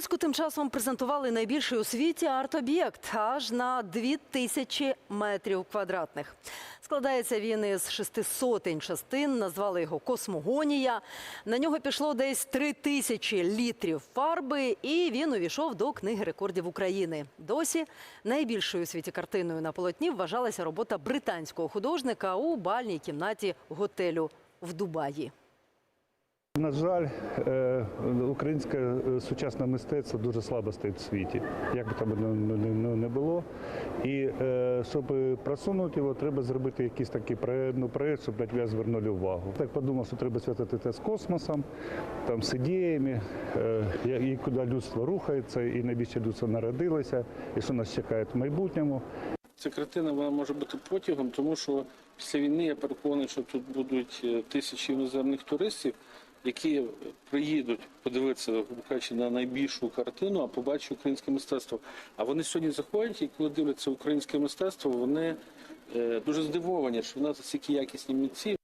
Луцьку тим часом презентували найбільший у світі арт-об'єкт аж на 2000 метрів квадратних. Складається він із шести сотень частин. Назвали його Космогонія. На нього пішло десь три тисячі літрів фарби, і він увійшов до книги рекордів України. Досі найбільшою у світі картиною на полотні вважалася робота британського художника у бальній кімнаті готелю в Дубаї. На жаль, е, українське е, сучасне мистецтво дуже слабо стоїть в світі, як би там не- було. І е, щоб просунути його, треба зробити якийсь такий проект, ну, проект, щоб на тебе звернули увагу. Так подумав, що треба зв'язати це з космосом, там, з ідеями, і куди людство рухається, і навіщо людство народилося, і що нас чекає в майбутньому. Ця картина вона може бути потягом, тому що після війни я переконаний, що тут будуть тисячі іноземних туристів, які приїдуть подивитися, на найбільшу картину, а побачать українське мистецтво. А вони сьогодні заходять і коли дивляться українське мистецтво, вони е, дуже здивовані, що в нас такі якісні митці.